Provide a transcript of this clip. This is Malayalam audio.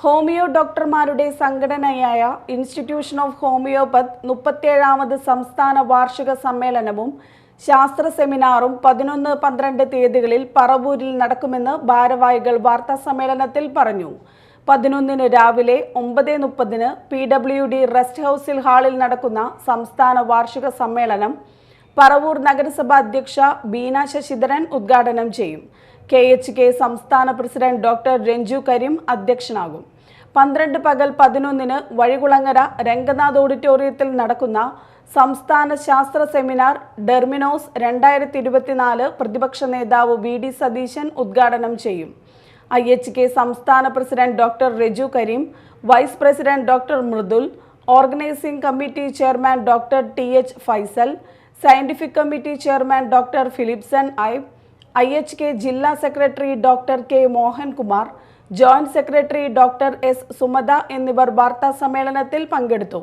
ഹോമിയോ ഡോക്ടർമാരുടെ സംഘടനയായ ഇൻസ്റ്റിറ്റ്യൂഷൻ ഓഫ് ഹോമിയോപത് മുപ്പത്തിയേഴാമത് സംസ്ഥാന വാർഷിക സമ്മേളനവും ശാസ്ത്ര സെമിനാറും പതിനൊന്ന് പന്ത്രണ്ട് തീയതികളിൽ പറവൂരിൽ നടക്കുമെന്ന് ഭാരവാഹികൾ വാർത്താ സമ്മേളനത്തിൽ പറഞ്ഞു. പതിനൊന്നിന് രാവിലെ ഒമ്പത് മുപ്പതിന് പി ഡബ്ല്യു ഡി റെസ്റ്റ് ഹൗസിൽ ഹാളിൽ നടക്കുന്ന സംസ്ഥാന വാർഷിക സമ്മേളനം പറവൂർ നഗരസഭാ അധ്യക്ഷ ബീന ശശിധരൻ ഉദ്ഘാടനം ചെയ്യും. കെ എച്ച് കെ സംസ്ഥാന പ്രസിഡന്റ് ഡോക്ടർ രഞ്ജു കരീം അധ്യക്ഷനാകും. പന്ത്രണ്ട് പകൽ പതിനൊന്നിന് വഴികുളങ്ങര രംഗനാഥ് ഓഡിറ്റോറിയത്തിൽ നടക്കുന്ന സംസ്ഥാന ശാസ്ത്ര സെമിനാർ ഡെർമിനോസ് രണ്ടായിരത്തി ഇരുപത്തിനാല് പ്രതിപക്ഷ നേതാവ് വി ഡി സതീശൻ ഉദ്ഘാടനം ചെയ്യും. ഐ എച്ച് കെ സംസ്ഥാന president doctor Raju Kareem vice president doctor Mridul organising committee chairman doctor T H Faisal scientific committee chairman doctor Philipson ഐബ് I H K ജില്ലാ secretary doctor K Mohankumar joint secretary doctor S Sumatha എന്നിവർ വാർത്താ സമ്മേളനത്തിൽ പങ്കെടുത്തു.